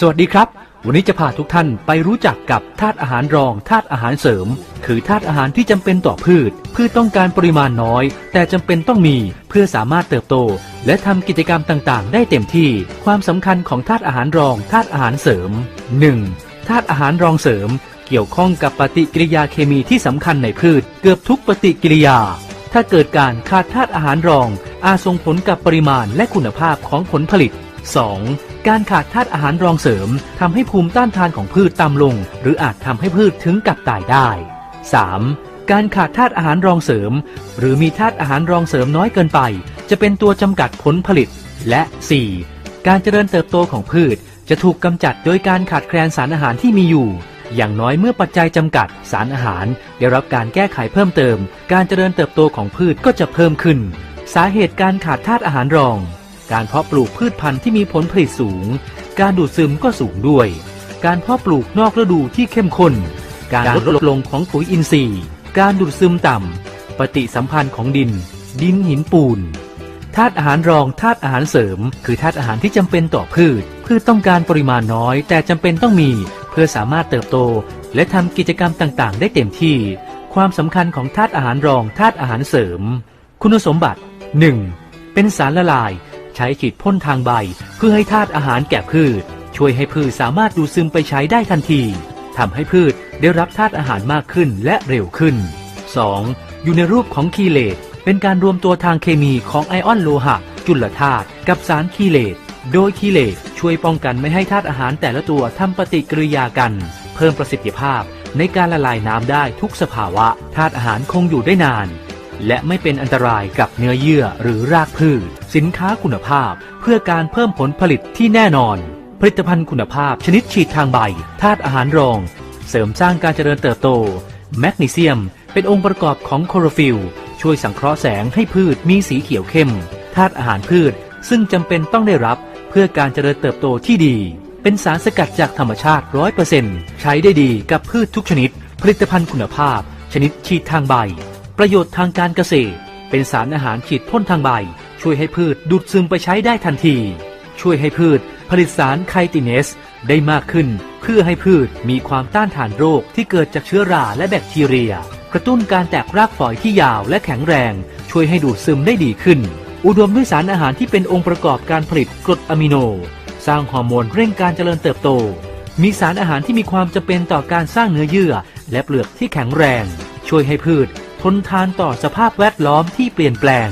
สวัสดีครับ วันนี้จะพาทุกท่านไปรู้จักกับธาตุอาหารรองธาตุอาหารเสริม คือธาตุอาหารที่จำเป็นต่อพืช พืชต้องการปริมาณน้อย แต่จำเป็นต้องมีเพื่อสามารถเติบโต และทำกิจกรรมต่างๆ ได้เต็มที่ ความสำคัญของธาตุอาหารรองธาตุอาหารเสริม 1. ธาตุอาหารรองเสริม เกี่ยวข้องกับปฏิกิริยาเคมีที่สำคัญในพืช เกือบทุกปฏิกิริยา ถ้าเกิดการขาดธาตุอาหารรอง อาจส่งผลกับปริมาณและคุณภาพของผลผลิต 2. การขาดธาตุอาหารรองเสริมทำให้ภูมิต้านทานของพืชต่ำลง หรืออาจทำให้พืชถึงกับตายได้ 3. การขาดธาตุอาหารรองเสริม หรือมีธาตุอาหารรองเสริมน้อยเกินไป จะเป็นตัวจำกัดผลผลิต และ 4. การเจริญเติบโตของพืช จะถูกกำจัดโดยการขาดแคลนสารอาหารที่มีอยู่ อย่างน้อยเมื่อปัจจัยจำกัดสารอาหาร ได้รับการแก้ไขเพิ่มเติม การเจริญเติบโตของพืชก็จะเพิ่มขึ้น สาเหตุการขาดธาตุอาหารรอง การเพาะปลูกพืชพันธุ์ที่มีผลผลิตสูง การดูดซึมก็สูงด้วย การเพาะปลูกนอกฤดูที่เข้มข้น การลดลงของปุ๋ยอินทรีย์ การดูดซึมต่ำ ปฏิสัมพันธ์ของดิน ดินหินปูน ธาตุอาหารรองธาตุอาหารเสริม คือธาตุอาหารที่จำเป็นต่อพืช พืชต้องการปริมาณน้อย แต่จำเป็นต้องมี เพื่อสามารถเติบโต และทำกิจกรรมต่างๆ ได้เต็มที่ ความสำคัญของธาตุอาหารรองธาตุอาหารเสริม คุณสมบัติ 1. เป็นสารละลาย ใช้ฉีดพ่นทางใบ เพื่อให้ธาตุอาหารแก่พืช ช่วยให้พืชสามารถดูดซึมไปใช้ได้ทันทีทำให้พืชได้รับธาตุอาหารมากขึ้นและเร็วขึ้น 2. อยู่ในรูปของคีเลตเป็นการรวมตัวทางเคมีของไอออนโลหะ จุลธาตุกับสารคีเลตโดยคีเลตช่วยป้องกันไม่ให้ธาตุอาหารแต่ละตัวทำปฏิกิริยากัน เพิ่มประสิทธิภาพในการละลายน้ำได้ทุกสภาวะธาตุอาหารคงอยู่ได้นาน และไม่เป็นอันตรายกับเนื้อเยื่อหรือรากพืช สินค้าคุณภาพเพื่อการเพิ่มผลผลิตที่แน่นอน ผลิตภัณฑ์คุณภาพชนิดฉีดทางใบธาตุอาหารรอง เสริมสร้างการเจริญเติบโต แมกนีเซียม เป็นองค์ประกอบของโคลอโรฟิลล์ช่วยสังเคราะห์แสงให้พืชมีสีเขียวเข้มธาตุอาหารพืช ซึ่งจำเป็นต้องได้รับเพื่อการเจริญเติบโตที่ดี เป็นสารสกัดจากธรรมชาติ100%ใช้ได้ดีกับพืชทุกชนิด ผลิตภัณฑ์คุณภาพ ชนิดฉีดทางใบ ประโยชน์ทางการเกษตร เป็นสารอาหารฉีดพ่นทางใบ ช่วยให้พืชดูดซึมไปใช้ได้ทันที ช่วยให้พืชผลิตสารไคติเนสได้มากขึ้น เพื่อให้พืชมีความต้านทานโรคที่เกิดจากเชื้อราและแบคทีเรีย กระตุ้นการแตกรากฝอยที่ยาวและแข็งแรง ช่วยให้ดูดซึมได้ดีขึ้น อุดมด้วยสารอาหารที่เป็นองค์ประกอบการผลิตกรดอะมิโน สร้างฮอร์โมนเร่งการเจริญเติบโต มีสารอาหารที่มีความจำเป็นต่อการสร้างเนื้อเยื่อ และเปลือกที่แข็งแรง ช่วยให้พืช ทนทานต่อสภาพแวดล้อมที่เปลี่ยนแปลง